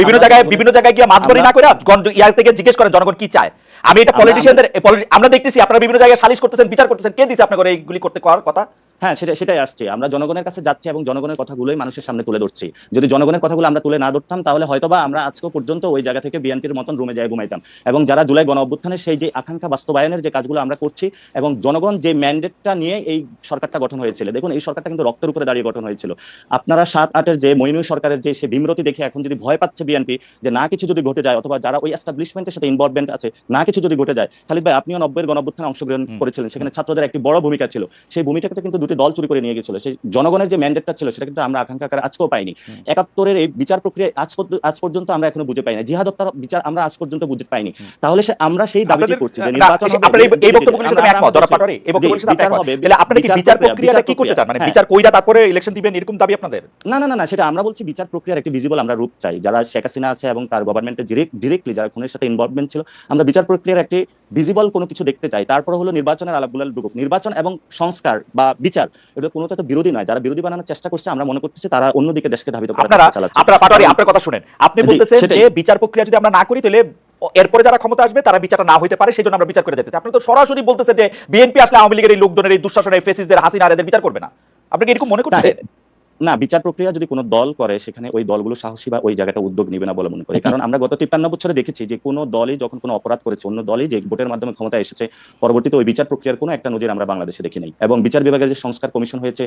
বিভিন্ন জায়গায় বিভিন্ন জায়গায় গিয়ে মাতবরি না করে ইয়ার থেকে জিজ্ঞেস করেন জনগণ কি চায়? আমি এটা পলিটিশিয়ানদের আমরা দেখতেছি আপনারা বিভিন্ন জায়গায় সালিশ করতেছেন বিচার করতেছেন কে দিছে আপনাকে এইগুলি করতে করার কথা? হ্যাঁ সেটা সেটাই আসছে। আমরা জনগণের কাছে যাচ্ছি এবং জনগণের কথাগুলোই মানুষের সামনে তুলে ধরছি। যদি জনগণের কথাগুলো আমরা তুলে না ধরতাম তাহলে হয়তোবা আমরা আজকেও পর্যন্ত ওই জায়গা থেকে বিএনপির মতন রুমে যায় ঘুমাইতাম। এবং যারা জুলাই গণ অভ্যুত্থানের সেই যে আকাঙ্ক্ষা বাস্তবায়নের যে কাজগুলো আমরা করছি এবং জনগণ যে ম্যান্ডেটটা নিয়ে এই সরকারটা গঠন হয়েছিল দেখুন এই সরকারটা কিন্তু রক্তের উপরে দাঁড়িয়ে গঠন হয়েছিল। আপনারা সাত আটের যে মইনু সরকারের যে সে বিমরতি দেখে এখন যদি ভয় পাচ্ছে বিএনপি যে না কিছু যদি ঘটে যায় অথবা যারা ওই এস্টাবলিশমেন্টের সাথে ইনভলভমেন্ট আছে না কিছু যদি ঘটে যায় খালিদ ভাই আপনিও নব্বইয়ের গণ অভ্যুত্থানে অংশগ্রহণ করেছিলেন সেখানে ছাত্রদের একটি বড় ভূমিকা ছিল। সেই ভূমিকাটা কিন্তু দুটি দল চুরি করে নিয়ে গেছিল। সেই জনগণের যে ম্যান্ডেটটা ছিল সেটা কিন্তু আমরা আকাঙ্ক্ষা আজকেও পাইনি। একাত্তরের এই বিচার প্রক্রিয়া আজ আজ পর্যন্ত আমরা এখনও বুঝে পাইনি। জিহাদ হত্যার বিচার আমরা আজ পর্যন্ত বুঝে পাইনি। তাহলে সে- আমরা সেই দাবিটি আপনাদের- করছি যে নির্বাচন হবে, এই- এই সাথে একমত, ধরা বলছি- এই বক্তব্যগুলির সাথে জি, আপনি বিচার একমত। তাহলে আপনারা কি বিচার প্রক্রিয়াটা কি করতে চান? মানে। বিচার কইরা তারপরে ইলেকশন দিবেন এরকম দাবি আপনাদের? না না না না সেটা আমরা বলছি বিচার প্রক্রিয়ার একটি ভিজিবল আমরা রূপ চাই। যারা শেখ হাসিনা আছে এবং তার গভর্নমেন্টের ডিরেক্টলি যারা খুনের সাথে ইনভলভমেন্ট ছিল আমরা বিচার প্রক্রিয়ার একটি ভিজিবল কোনো কিছু দেখতে চাই। তারপর হলো নির্বাচনের আলাপগুলো ঢুকুক। নির্বাচন এবং সংস্কার বা বিচার এটা কোনো তো বিরোধী নয়। যারা বিরোধী বানানোর চেষ্টা করছে আমরা মনে করতেছি তারা অন্যদিকে দেশকে ধাবিত করার চালাচ্ছে। আপনারা পাটোয়ারি আপনার কথা শুনেন। আপনি বলতেছেন যে বিচার প্রক্রিয়া যদি আমরা না করি তাহলে এরপরে যারা ক্ষমতা আসবে তারা বিচারটা না হইতে পারে সেই জন্য আমরা বিচার করে যেতে আপনি তো সরাসরি বলতেছে যে বিএনপি আসলে আওয়ামী লীগের এই লোকজনের এই দুঃশাসনের ফেসিসদের হাসিনা এদের বিচার করবে না। আপনি কি এরকম মনে করছেন না বিচার প্রক্রিয়া যদি কোনো দল করে সেখানে ওই দলগুলো সাহসী বা ওই জায়গাটা উদ্যোগ নেবে না বলে মনে করি। কারণ আমরা গত তিপ্পান্ন বছরে দেখেছি যে কোনো দলই যখন কোনো অপরাধ করেছে অন্য দলই যে ভোটের মাধ্যমে ক্ষমতা এসেছে পরবর্তীতে ওই বিচার প্রক্রিয়ার কোনো একটা নজির আমরা বাংলাদেশে দেখি নাই। এবং বিচার বিভাগের যে সংস্কার কমিশন হয়েছে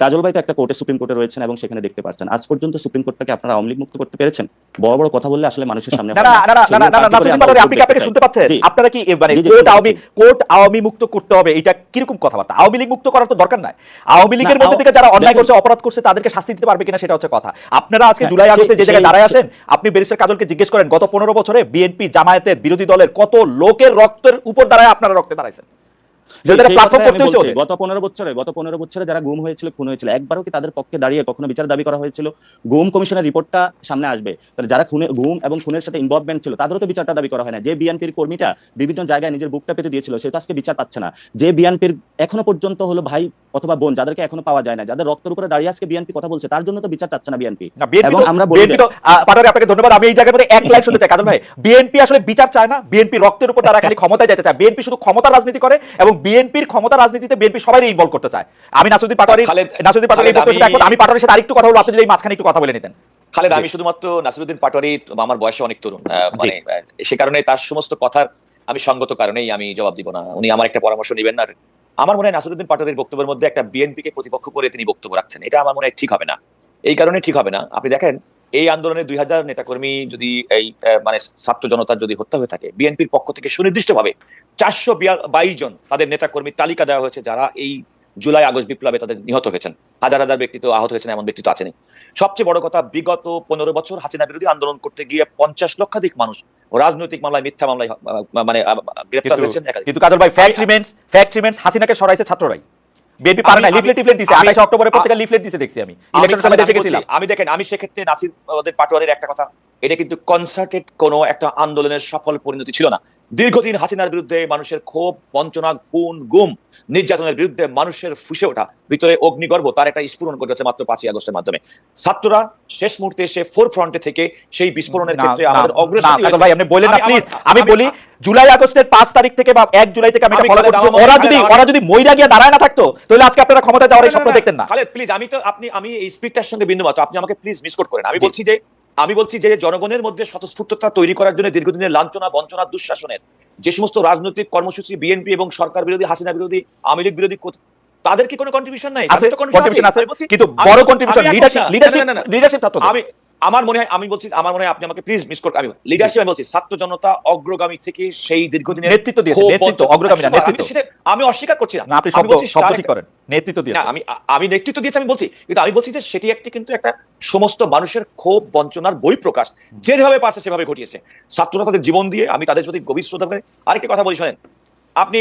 কাজল ভাই তো একটা কোর্টে সুপ্রিম কোর্টে রয়েছেন এবং সেখানে দেখতে পাচ্ছেন আজ পর্যন্ত সুপ্রিম কোর্টটাকে আপনারা আওয়ামী লীগ মুক্ত করতে পেরেছেন? বড় বড় কথা বললে আসলে মানুষের সামনে শুনতে পাচ্ছেন? আপনারা কি মানে কোর্ট আওয়ামী কোর্ট আওয়ামী মুক্ত করতে হবে এটা কীরকম কথাবার্তা? আওয়ামী লীগ মুক্ত করার তো দরকার নাই। আওয়ামী লীগের মধ্যে থেকে যারা অন্যায় করছে অপরাধ করছে তাদেরকে শাস্তি দিতে পারবে কিনা সেটা হচ্ছে কথা। আপনারা আজকে হ্যাঁ, জুলাই আগস্টে যে জায়গায় দাঁড়ায় আছেন আপনি ব্যারিস্টার কাজলকে জিজ্ঞেস করেন গত পনেরো বছরে বিএনপি জামায়াতের বিরোধী দলের কত লোকের রক্তের উপর দাঁড়ায় আপনারা রক্তে দাঁড়াইছেন? যাদের প্ল্যাটফর্ম করতে হয়েছে গত পনেরো বছরে গত পনেরো বছরে যারা গুম হয়েছিল খুন হয়েছিল একবারও কি তাদের পক্ষে দাঁড়িয়ে কখনো বিচার দাবি করা হয়েছিল? গুম কমিশনের রিপোর্টটা সামনে আসবে। তাহলে যারা খুনে গুম এবং খুনের সাথে ইনভলভমেন্ট ছিল তাদেরও তো বিচারটা দাবি করা হয় না। যে বিএনপির কর্মীটা বিভিন্ন জায়গায় নিজের বুকটা পেতে দিয়েছিল সে তো আজকে বিচার পাচ্ছে না। যে বিএনপির এখনও পর্যন্ত হলো ভাই অথবা বোন যাদেরকে এখনও পাওয়া যায় না যাদের রক্তের উপরে দাঁড়িয়ে আজকে বিএনপি কথা বলছে তার জন্য তো বিচার চাচ্ছে না বিএনপি এবং আমরা বলি আপনাকে ধন্যবাদ। আমি এই জায়গার মধ্যে এক লাইন শুনতে চাই। কাজল ভাই বিএনপি আসলে বিচার চায় না বিএনপি রক্তের উপর তারা খালি ক্ষমতায় যেতে চায়। বিএনপি শুধু ক্ষমতা রাজনীতি করে এবং বিএনপির ক্ষমতা রাজনীতিতে বিএনপি সবাই ইনভলভ করতে চায়। আমি নাসুদ্দিন পাটোয়ারি নাসুদ্দিন পাটোয়ারি আমি- পাটোয়ারির সাথে আরেকটু কথা বলব আপনি যদি এই মাঝখানে একটু কথা বলে নিতেন। খালেদ আমি শুধুমাত্র নাসিরুদ্দিন পাটোয়ারি আমার বয়সে অনেক তরুণ মানে সে কারণে তার সমস্ত কথার আমি সঙ্গত কারণেই আমি জবাব দিব না। উনি আমার একটা পরামর্শ নেবেন না। আমার মনে হয় নাসিরুদ্দিন পাটোয়ারির বক্তব্যের মধ্যে একটা বিএনপি কে প্রতিপক্ষ করে তিনি বক্তব্য রাখছেন। এটা আমার মনে হয় ঠিক হবে না। এই কারণে ঠিক হবে না। আপনি দেখেন এই আন্দোলনে দুই হাজার নেতাকর্মী যদি এই মানে ছাত্র জনতার যদি হত্যা হয়ে থাকে বিএনপির পক্ষ থেকে সুনির্দিষ্টভাবে চারশো বাইশ জন তাদের নেতাকর্মীর তালিকা দেওয়া হয়েছে যারা এই জুলাই আগস্ট বিপ্লবে তাদের নিহত হয়েছেন। হাজার হাজার ব্যক্তি তো আহত হয়েছেন এমন ব্যক্তি তো আছেনই। সবচেয়ে বড় কথা বিগত পনেরো বছর হাসিনা বিরোধী আন্দোলন করতে গিয়ে পঞ্চাশ লক্ষাধিক মানুষ রাজনৈতিক মামলায় মিথ্যা মামলায় মানে আহ, গ্রেপ্তার হয়েছেন কিন্তু কাজল ভাই ফ্যাক্ট রিমেন্স ফ্যাক্ট রিমেন্স হাসিনাকে সরাইছে ছাত্ররাই। বিএনপি পারে না আমি- লিফলেট দিছে। আমি- আঠাশে অক্টোবরের পর থেকে লিফলেট দিছে দেখছি আমি। ইলেকশনের সময় দেশে গেছিলাম। আমি দেখেন আমি সেক্ষেত্রে নাসির ওদের পাটোয়ারির একটা কথা এটা কিন্তু কনসার্টেড কোনো একটা আন্দোলনের সফল পরিণতি ছিল না। দীর্ঘদিন হাসিনার বিরুদ্ধে মানুষের ক্ষোভ বঞ্চনা খুন গুম নির্যাতনের বিরুদ্ধে মানুষের ফুসে ওঠা ভিতরে অগ্নিগর্ভ তার একটা স্ফুরণ ঘটেছে মাত্র পাঁচই আগস্টের মাধ্যমে। ছাত্ররা শেষ মুহূর্তে এসে ফোর ফ্রন্টে থেকে সেই বিস্ফোরণের ক্ষেত্রে আমাদের অগ্রসর ভাই আপনি বলেন না আমি- প্লিজ আমি বলি জুলাই আগস্টের পাঁচ তারিখ থেকে বা এক জুলাই থেকে আমি ফলো করছি। ওরা যদি ওরা যদি মইরা গিয়ে দাঁড়ায় না থাকতো তাহলে আজকে আপনারা ক্ষমতা যাওয়ার স্বপ্ন দেখতেন না। খালেদ প্লিজ আমি তো আপনি আমি এই স্পিডটার সঙ্গে বিন্দু মাত্র আপনি আমাকে প্লিজ মিস করেন। আমি বলছি যে আমি বলছি যে জনগণের মধ্যে স্বতঃস্ফূর্ততা তৈরি করার জন্য দীর্ঘদিনের লাঞ্ছনা বঞ্চনা দুঃশাসনের যে সমস্ত রাজনৈতিক কর্মসূচি বিএনপি এবং সরকার বিরোধী হাসিনা বিরোধী আওয়ামী লীগ বিরোধী তাদের কি কোনো কন্ট্রিবিউশন নাই? কিন্তু বড় কন্ট্রিবিউশন লিডারশিপ। লিডারশিপ আমি আমার মনে হয় আমি বলছি আমার মনে হয় আপনি আমাকে প্লিজ মিস করতে আমি লিডারশিপ আমি বলছি ছাত্র জনতা অগ্রগামী থেকে সেই দীর্ঘদিনের নেতৃত্ব দিয়েছে নেতৃত্ব অগ্রগামী না নেতৃত্ব। আমি অস্বীকার করছি না। আপনি শব্দ শব্দ ঠিক করেন নেতৃত্ব না আমি আমি নেতৃত্ব দিয়েছি আমি বলছি কিন্তু আমি বলছি যে সেটি একটি কিন্তু একটা সমস্ত মানুষের ক্ষোভ বঞ্চনার বই প্রকাশ। যে যেভাবে পারছে সেভাবে ঘটিয়েছে। ছাত্ররা তাদের জীবন দিয়ে আমি তাদের যদি গভীর শ্রদ্ধা করে আরেকটি কথা বলি শোনেন। আপনি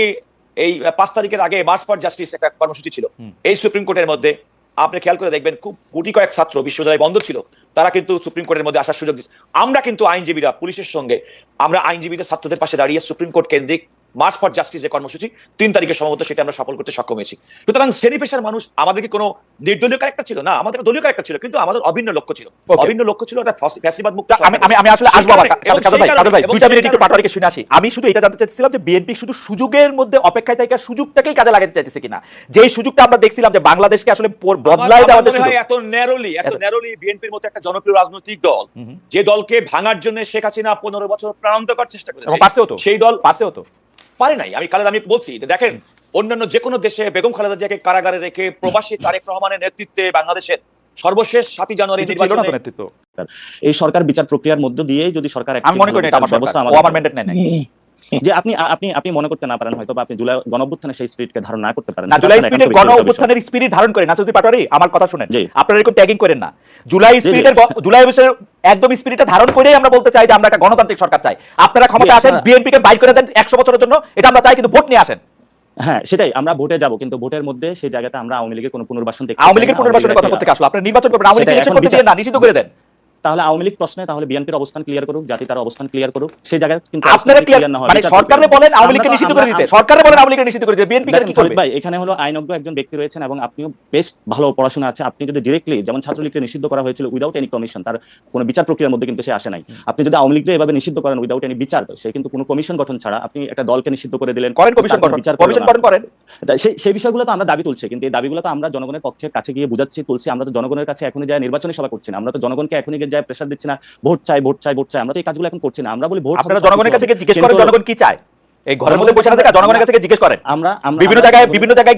এই পাঁচ তারিখের আগে মার্চ ফর জাস্টিস একটা কর্মসূচি ছিল। এই সুপ্রিম কোর্টের মধ্যে আপনি খেয়াল করে দেখবেন, খুব কোটি কয়েক ছাত্র বিশ্ববিদ্যালয় বন্ধ ছিল। তারা কিন্তু সুপ্রিম কোর্টের মধ্যে আসার সুযোগ দিচ্ছে। আমরা কিন্তু আইনজীবীরা, পুলিশের সঙ্গে, আমরা আইনজীবীদের ছাত্রদের পাশে দাঁড়িয়ে সুপ্রিম কোর্ট কেন্দ্রিক মার্চ ফর জাস্টিস যে কর্মসূচি তিন তারিখে সম্ভবত সেটা আমরা সফল করতে সক্ষম হয়েছি। সুতরাং শ্রেণি পেশার মানুষ আমাদের কি কোনো নির্দলীয় ক্যারেক্টার ছিল না আমাদের দলীয় ক্যারেক্টার ছিল কিন্তু আমাদের অভিন্ন লক্ষ্য ছিল। অভিন্ন লক্ষ্য ছিল একটা ফ্যাসিবাদ মুক্ত আমি আমি আসলে আসব দুইটা মিনিট একটু পাটোয়ারিকে শুনে আসি। আমি শুধু এটা জানতে চাইছিলাম যে বিএনপি শুধু সুযোগের মধ্যে অপেক্ষায় থেকে সুযোগটাকেই কাজে লাগাতে চাইতেছে কিনা। যেই সুযোগটা আমরা দেখছিলাম যে বাংলাদেশকে আসলে হয় সুযোগ। এত ন্যারোলি এত ন্যারোলি বিএনপির মতো একটা জনপ্রিয় রাজনৈতিক দল। যে দলকে ভাঙার জন্য শেখ হাসিনা পনেরো বছর প্রাণান্ত করার চেষ্টা করেছে পারছেও তো। সেই দল পারছেও তো। পারে নাই। আমি খালেদা আমি বলছি যে দেখেন অন্যান্য যে কোনো দেশে বেগম খালেদা জিয়াকে কারাগারে রেখে প্রবাসী তারেক রহমানের নেতৃত্বে বাংলাদেশের সর্বশেষ সাতই জানুয়ারি নির্বাচনে নেতৃত্ব। এই সরকার বিচার প্রক্রিয়ার মধ্যে দিয়ে যদি সরকার আমি মনে করি এটা আমার ব্যবস্থা সরকার। ও আমাদের আমার ম্যান্ডেট নেয় নাই। যে আপনি আপনি আপনি মনে করতে না পারেন হয়তো আপনি জুলাই গণঅভ্যুত্থানে সেই স্পিরিটকে ধারণ না করতে পারেন। না জুলাই স্পিরিটের একান্ত গণ ব্যক্তিগত বিষয়। অভ্যুত্থানের স্পিরিট ধারণ করে নাচুতি পাটোয়ারি আমার কথা শুনেন। আপনারা এরকম ট্যাগিং করেন না। জুলাই স্পিরিটের জুলাই অবশ্যই একদম স্পিরিটটা ধারণ করেই আমরা বলতে চাই যে আমরা একটা গণতান্ত্রিক সরকার চাই। আপনারা ক্ষমতা আসেন বিএনপি কে বাইর করে দেন একশো বছরের জন্য এটা আমরা চাই কিন্তু ভোট নিয়ে আসেন। হ্যাঁ সেটাই আমরা ভোটে যাব কিন্তু ভোটের মধ্যে সেই জায়গাতে আমরা আওয়ামী লীগের কোনো পুনর্বাসন দেখতে আওয়ামী লীগের পুনর্বাসনের কথা করতে আসলো? আপনারা নির্বাচন করবেন আওয়ামী লীগ সেটাই, ইলেকশন করতে না নিষিদ্ধ করে দেন। তাহলে আওয়ামী লীগ প্রশ্নে তাহলে বিএনপির অবস্থান ক্লিয়ার করুক জাতি তার অবস্থান ক্লিয়ার করুক। সেই জায়গায় কিন্তু আপনারা ক্লিয়ার না হয়, মানে সরকারে বলেন আওয়ামী লীগকে নিষিদ্ধ করে দিতে। সরকারে বলেন আওয়ামী লীগকে নিষিদ্ধ করে দিতে। বিএনপি কি করবে ভাই এখানে হলো আইনজ্ঞ একজন ব্যক্তি রয়েছেন এবং আপনিও বেশ ভালো পড়াশোনা আছে। আপনি যদি ডিরেক্টলি যেমন ছাত্রলীগকে নিষিদ্ধ করা হয়েছিল উইদাউট এনি কমিশন তার কোনো বিচার প্রক্রিয়ার মধ্যে কিন্তু সে আসে নাই। আপনি যদি আওয়ামী লীগকে এভাবে নিষিদ্ধ করেন উইদাউট এনি বিচার সে কিন্তু কোনো কমিশন গঠন ছাড়া আপনি একটা দলকে নিষিদ্ধ করে দিলেন করেন কমিশন গঠন বিচার কমিশন গঠন করেন। সেই সেই বিষয়গুলো তো আমরা দাবি তুলছি কিন্তু এই দাবিগুলো তো আমরা জনগণের পক্ষে কাছে গিয়ে বুঝাচ্ছি তুলছি আমরা তো জনগণের কাছে এখনই যায় নির্বাচনী সভা করছি না। আমরা তো জনগণকে এখনই যায় প্রেশার দিচ্ছে না ভোট চাই ভোট চাই ভোট চাই। আমরা তো এই কাজগুলো এখন করছি না। আমরা বলি ভোট আপনারা জনগণের কাছে জিজ্ঞেস করেন জনগণ কি চায়। এই ঘরের মধ্যে বসে না থাকা জনগণের কাছে জিজ্ঞেস করেন। আমরা বিভিন্ন জায়গায় বিভিন্ন জায়গায়